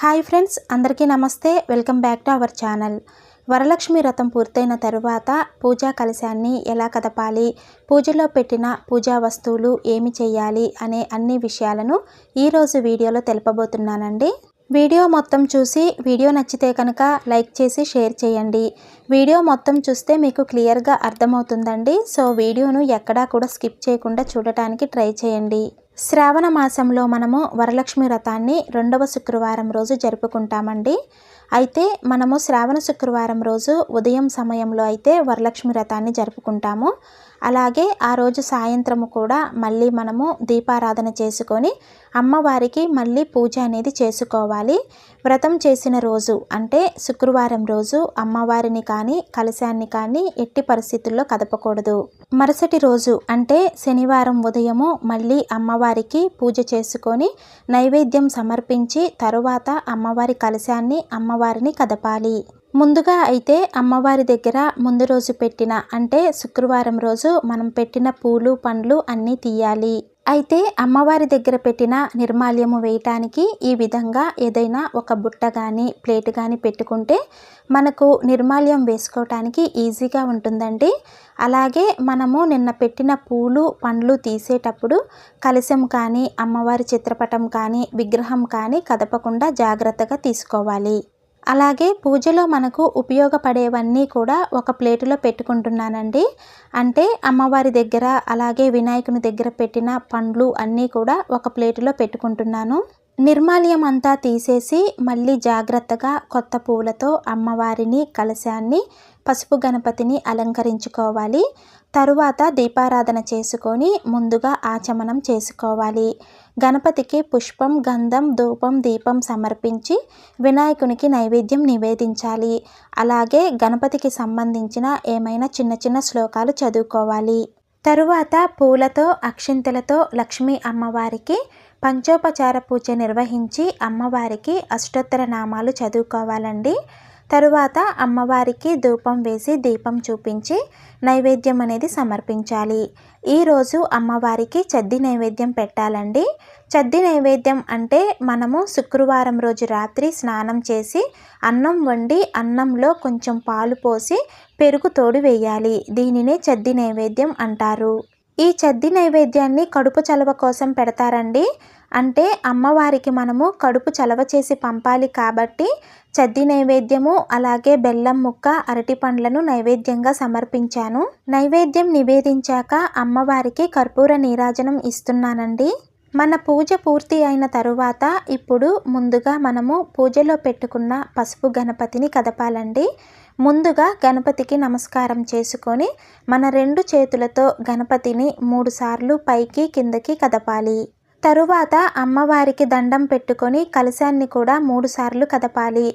Hi friends అందరికీ నమస్తే. Welcome back to our channel. Varalakshmi Vratham పూర్తయిన తరువాత పూజా కలశాన్ని ఎలా కదపాలి పూజలో పెట్టిన పూజా వస్తువులు ఏమి చేయాలి అనే అన్ని విషయాలను ఈరోజు వీడియోలో తెలుపబోతున్నానండి. వీడియో మొత్తం చూసి వీడియో నచ్చితే కనుక లైక్ చేసి షేర్ చేయండి. వీడియో మొత్తం చూస్తే మీకు క్లియర్గా అర్థమవుతుందండి. సో వీడియోను ఎక్కడా కూడా స్కిప్ చేయకుండా చూడటానికి ట్రై చేయండి. శ్రావణ మాసంలో మనము వరలక్ష్మి వ్రతాన్ని రెండవ శుక్రవారం రోజు జరుపుకుంటామండి. అయితే మనము శ్రావణ శుక్రవారం రోజు ఉదయం సమయంలో అయితే వరలక్ష్మి వ్రతాన్ని జరుపుకుంటాము. అలాగే ఆ రోజు సాయంత్రము కూడా మళ్ళీ మనము దీపారాధన చేసుకొని అమ్మవారికి మళ్ళీ పూజ అనేది చేసుకోవాలి. వ్రతం చేసిన రోజు అంటే శుక్రవారం రోజు అమ్మవారిని కానీ కలశాన్ని కానీ ఎట్టి పరిస్థితుల్లో కదపకూడదు. మరుసటి రోజు అంటే శనివారం ఉదయము మళ్ళీ అమ్మవారికి పూజ చేసుకొని నైవేద్యం సమర్పించి తరువాత అమ్మవారి కలశాన్ని అమ్మవారిని కదపాలి. ముందుగా అయితే అమ్మవారి దగ్గర ముందు రోజు పెట్టిన అంటే శుక్రవారం రోజు మనం పెట్టిన పూలు పండ్లు అన్నీ తీయాలి. అయితే అమ్మవారి దగ్గర పెట్టిన నిర్మాల్యము వేయటానికి ఈ విధంగా ఏదైనా ఒక బుట్ట కానీ ప్లేట్ కానీ పెట్టుకుంటే మనకు నిర్మాల్యం వేసుకోవటానికి ఈజీగా ఉంటుందండి. అలాగే మనము నిన్న పెట్టిన పూలు పండ్లు తీసేటప్పుడు కలశం కానీ అమ్మవారి చిత్రపటం కానీ విగ్రహం కానీ కదపకుండా జాగ్రత్తగా తీసుకోవాలి. అలాగే పూజలో మనకు ఉపయోగపడేవన్నీ కూడా ఒక ప్లేటులో పెట్టుకుంటున్నానండి. అంటే అమ్మవారి దగ్గర అలాగే వినాయకుని దగ్గర పెట్టిన పండ్లు అన్నీ కూడా ఒక ప్లేటులో పెట్టుకుంటున్నాను. నిర్మాల్యం అంతా తీసేసి మళ్ళీ జాగ్రత్తగా కొత్త పూలతో అమ్మవారిని కలశాన్ని పసుపు గణపతిని అలంకరించుకోవాలి. తరువాత దీపారాధన చేసుకొని ముందుగా ఆచమనం చేసుకోవాలి. గణపతికి పుష్పం గంధం ధూపం దీపం సమర్పించి వినాయకునికి నైవేద్యం నివేదించాలి. అలాగే గణపతికి సంబంధించిన ఏమైనా చిన్న చిన్న శ్లోకాలు చదువుకోవాలి. తరువాత పూలతో అక్షింతలతో లక్ష్మీ అమ్మవారికి పంచోపచార పూజ నిర్వహించి అమ్మవారికి అష్టోత్తర నామాలు చదువుకోవాలండి. తరువాత అమ్మవారికి ధూపం వేసి దీపం చూపించి నైవేద్యం అనేది సమర్పించాలి. ఈరోజు అమ్మవారికి చద్ది నైవేద్యం పెట్టాలండి. చద్ది నైవేద్యం అంటే మనము శుక్రవారం రోజు రాత్రి స్నానం చేసి అన్నం వండి అన్నంలో కొంచెం పాలు పోసి పెరుగు తోడు వేయాలి. దీనినే చద్ది నైవేద్యం అంటారు. ఈ చద్ది నైవేద్యాన్ని కడుపు చలవ కోసం పెడతారండి. అంటే అమ్మవారికి మనము కడుపు చలవ చేసి పంపాలి కాబట్టి చద్ది నైవేద్యము అలాగే బెల్లం ముక్క అరటి పండ్లను నైవేద్యంగా సమర్పించాను. నైవేద్యం నివేదించాక అమ్మవారికి కర్పూర నీరాజనం ఇస్తున్నానండి. మన పూజ పూర్తి అయిన తరువాత ఇప్పుడు ముందుగా మనము పూజలో పెట్టుకున్న పసుపు గణపతిని కదపాలండి. ముందుగా గణపతికి నమస్కారం చేసుకొని మన రెండు చేతులతో గణపతిని మూడుసార్లు పైకి కిందకి కదపాలి. తరువాత అమ్మవారికి దండం పెట్టుకొని కలశాన్ని కూడా మూడుసార్లు కదపాలి.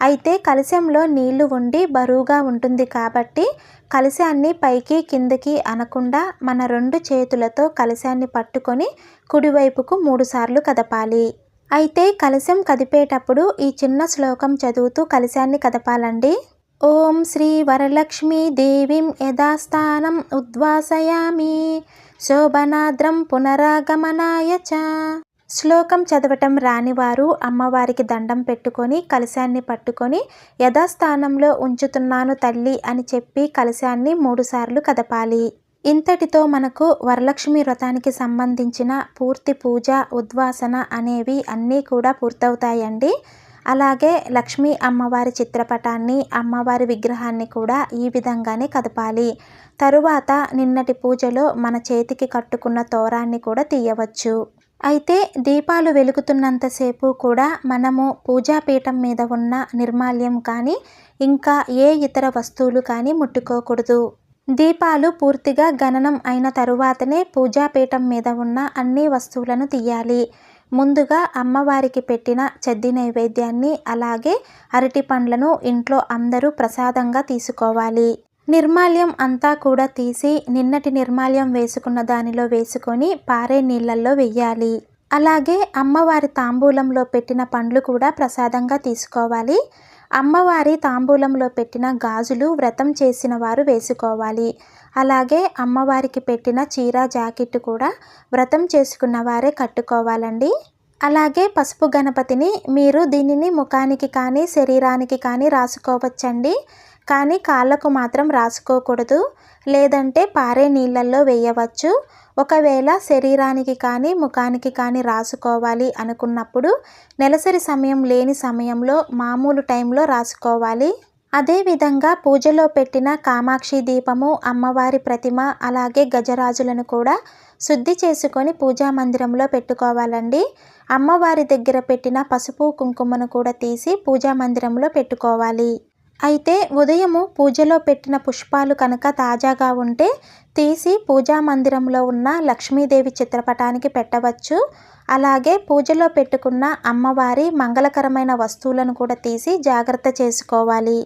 అయితే కలశంలో నీళ్ళు ఉండి బరువుగా ఉంటుంది కాబట్టి కలశాన్ని పైకి కిందకి అనకుండా మన రెండు చేతులతో కలశాన్ని పట్టుకొని కుడివైపుకు మూడుసార్లు కదపాలి. అయితే కలశం కదిపేటప్పుడు ఈ చిన్న శ్లోకం చదువుతూ కలశాన్ని కదపాలండి. ఓం శ్రీ వరలక్ష్మీ దేవీం యథాస్థానం ఉద్వాసయామి. శోభనాద్రం పునరాగమనాయ చ. శ్లోకం చదవటం రానివారు అమ్మవారికి దండం పెట్టుకొని కలశాన్ని పట్టుకొని యథాస్థానంలో ఉంచుతున్నాను తల్లి అని చెప్పి కలశాన్ని మూడుసార్లు కదపాలి. ఇంతటితో మనకు వరలక్ష్మి వ్రతానికి సంబంధించిన పూర్తి పూజ ఉద్వాసన అనేవి అన్నీ కూడా పూర్తవుతాయండి. అలాగే లక్ష్మీ అమ్మవారి చిత్రపటాన్ని అమ్మవారి విగ్రహాన్ని కూడా ఈ విధంగానే కదపాలి. తరువాత నిన్నటి పూజలో మన చేతికి కట్టుకున్న తోరాన్ని కూడా తీయవచ్చు. అయితే దీపాలు వెలుగుతున్నంతసేపు కూడా మనము పూజాపీఠం మీద ఉన్న నిర్మాల్యం కానీ ఇంకా ఏ ఇతర వస్తువులు కానీ ముట్టుకోకూడదు. దీపాలు పూర్తిగా గణనం అయిన తరువాతనే పూజాపీఠం మీద ఉన్న అన్ని వస్తువులను తీయాలి. ముందుగా అమ్మవారికి పెట్టిన చెద్ది నైవేద్యాన్ని అలాగే అరటి పండ్లను ఇంట్లో అందరూ ప్రసాదంగా తీసుకోవాలి. నిర్మాల్యం అంతా కూడా తీసి నిన్నటి నిర్మాల్యం వేసుకున్న దానిలో వేసుకొని పారే నీళ్ళల్లో వెయ్యాలి. అలాగే అమ్మవారి తాంబూలంలో పెట్టిన పండ్లు కూడా ప్రసాదంగా తీసుకోవాలి. అమ్మవారి తాంబూలంలో పెట్టిన గాజులు వ్రతం చేసిన వారు వేసుకోవాలి. అలాగే అమ్మవారికి పెట్టిన చీర జాకెట్ కూడా వ్రతం చేసుకున్న వారే కట్టుకోవాలండి. అలాగే పసుపు గణపతిని మీరు దీనిని ముఖానికి కానీ శరీరానికి కానీ రాసుకోవచ్చండి. కానీ కాళ్ళకు మాత్రం రాసుకోకూడదు. లేదంటే పారే నీళ్ళల్లో వేయవచ్చు. ఒకవేళ శరీరానికి కానీ ముఖానికి కానీ రాసుకోవాలి అనుకున్నప్పుడు నెలసరి సమయం లేని సమయంలో మామూలు టైంలో రాసుకోవాలి. అదేవిధంగా పూజలో పెట్టిన కామాక్షి దీపము అమ్మవారి ప్రతిమ అలాగే గజరాజులను కూడా శుద్ధి చేసుకొని పూజా మందిరంలో పెట్టుకోవాలండి. అమ్మవారి దగ్గర పెట్టిన పసుపు కుంకుమను కూడా తీసి పూజా మందిరంలో పెట్టుకోవాలి. అయితే ఉదయము పూజలో పెట్టిన పుష్పాలు కనుక తాజాగా ఉంటే తీసి పూజా మందిరంలో ఉన్న లక్ష్మీదేవి చిత్రపటానికి పెట్టవచ్చు. అలాగే పూజలో పెట్టుకున్న అమ్మవారి మంగళకరమైన వస్తువులను కూడా తీసి జాగ్రత్త చేసుకోవాలి.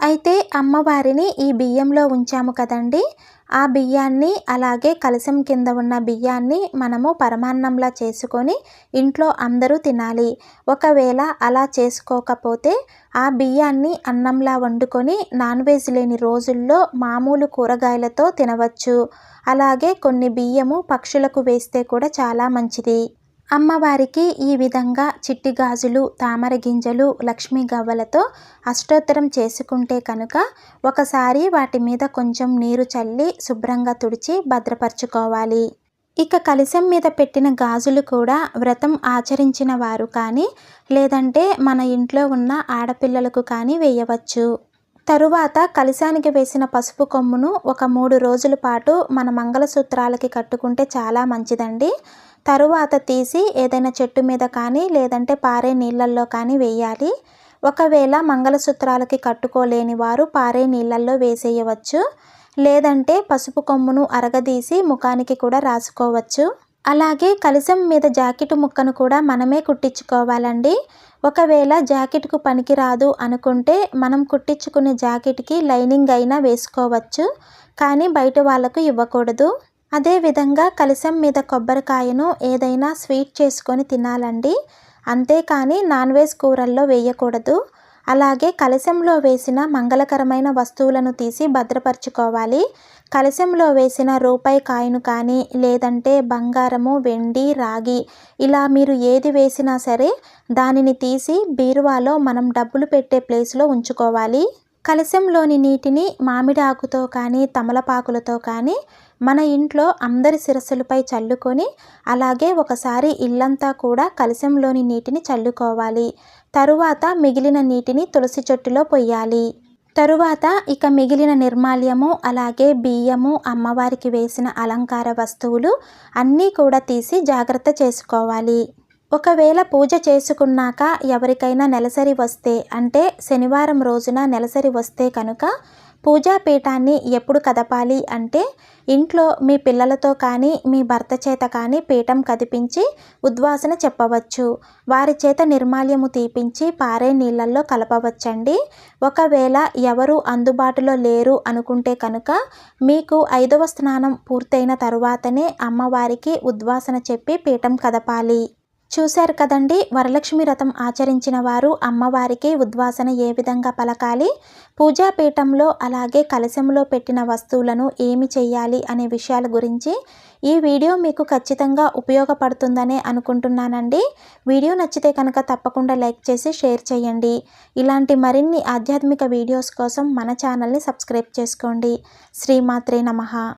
అయితే అమ్మవారిని ఈ బియ్యంలో ఉంచాము కదండి. ఆ బియ్యాన్ని అలాగే కలశం కింద ఉన్న బియ్యాన్ని మనము పరమాన్నంలా చేసుకొని ఇంట్లో అందరూ తినాలి. ఒకవేళ అలా చేసుకోకపోతే ఆ బియ్యాన్ని అన్నంలా వండుకొని నాన్ వెజ్ లేని రోజుల్లో మామూలు కూరగాయలతో తినవచ్చు. అలాగే కొన్ని బియ్యము పక్షులకు వేస్తే కూడా చాలా మంచిది. అమ్మవారికి ఈ విధంగా చిట్టి గాజులు తామర గింజలు లక్ష్మీ గవ్వలతో అష్టోత్తరం చేసుకుంటే కనుక ఒకసారి వాటి మీద కొంచెం నీరు చల్లి శుభ్రంగా తుడిచి భద్రపరచుకోవాలి. ఇక కలిసం మీద పెట్టిన గాజులు కూడా వ్రతం ఆచరించిన వారు కానీ లేదంటే మన ఇంట్లో ఉన్న ఆడపిల్లలకు కానీ వేయవచ్చు. తరువాత కలిశానికి వేసిన పసుపు కొమ్మును ఒక మూడు రోజుల పాటు మన మంగళసూత్రాలకి కట్టుకుంటే చాలా మంచిదండి. తరువాత తీసి ఏదైనా చెట్టు మీద కానీ లేదంటే పారే నీళ్ళల్లో కానీ వేయాలి. ఒకవేళ మంగళసూత్రాలకి కట్టుకోలేని వారు పారే నీళ్ళల్లో వేసేయవచ్చు. లేదంటే పసుపు కొమ్మును అరగదీసి ముఖానికి కూడా రాసుకోవచ్చు. అలాగే కలిసం మీద జాకెట్ ముక్కను కూడా మనమే కుట్టించుకోవాలండి. ఒకవేళ జాకెట్కు పనికిరాదు అనుకుంటే మనం కుట్టించుకునే జాకెట్కి లైనింగ్ అయినా వేసుకోవచ్చు. కానీ బయట వాళ్ళకు ఇవ్వకూడదు. అదేవిధంగా కలశం మీద కొబ్బరికాయను ఏదైనా స్వీట్ చేసుకొని తినాలండి. అంతేకాని నాన్ వెజ్ కూరల్లో వేయకూడదు. అలాగే కలశంలో వేసిన మంగళకరమైన వస్తువులను తీసి భద్రపరచుకోవాలి. కలశంలో వేసిన రూపాయి కాయను కానీ లేదంటే బంగారము వెండి రాగి ఇలా మీరు ఏది వేసినా సరే దానిని తీసి బీరువాలో మనం డబ్బులు పెట్టే ప్లేస్లో ఉంచుకోవాలి. కలశంలోని నీటిని మామిడి ఆకుతో కానీ తమలపాకులతో కానీ మన ఇంట్లో అందరి శిరస్సులపై చల్లుకొని అలాగే ఒకసారి ఇల్లంతా కూడా కలశంలోని నీటిని చల్లుకోవాలి. తరువాత మిగిలిన నీటిని తులసి చెట్టులో పొయ్యాలి. తరువాత ఇక మిగిలిన నిర్మాల్యము అలాగే బియ్యము అమ్మవారికి వేసిన అలంకార వస్తువులు అన్నీ కూడా తీసి జాగ్రత్త చేసుకోవాలి. ఒకవేళ పూజ చేసుకున్నాక ఎవరికైనా నెలసరి వస్తే అంటే శనివారం రోజున నెలసరి వస్తే కనుక పూజా పీఠాన్ని ఎప్పుడు కదపాలి అంటే ఇంట్లో మీ పిల్లలతో కానీ మీ భర్త చేత కానీ పీఠం కదిపించి ఉద్వాసన చెప్పవచ్చు. వారి చేత నిర్మాల్యము తీపించి పారే నీళ్ళల్లో కలపవచ్చండి. ఒకవేళ ఎవరు అందుబాటులో లేరు అనుకుంటే కనుక మీకు ఐదవ స్నానం పూర్తయిన తరువాతనే అమ్మవారికి ఉద్వాసన చెప్పి పీఠం కదపాలి. చూశారు కదండి వరలక్ష్మి వ్రతం ఆచరించిన వారు అమ్మవారికి ఉద్వాసన ఏ విధంగా పలకాలి పూజాపీఠంలో అలాగే కలశంలో పెట్టిన వస్తువులను ఏమి చేయాలి అనే విషయాల గురించి ఈ వీడియో మీకు ఖచ్చితంగా ఉపయోగపడుతుందనే అనుకుంటున్నానండి. వీడియో నచ్చితే కనుక తప్పకుండా లైక్ చేసి షేర్ చేయండి. ఇలాంటి మరిన్ని ఆధ్యాత్మిక వీడియోస్ కోసం మన ఛానల్ని సబ్స్క్రైబ్ చేసుకోండి. శ్రీమాత్రే నమ.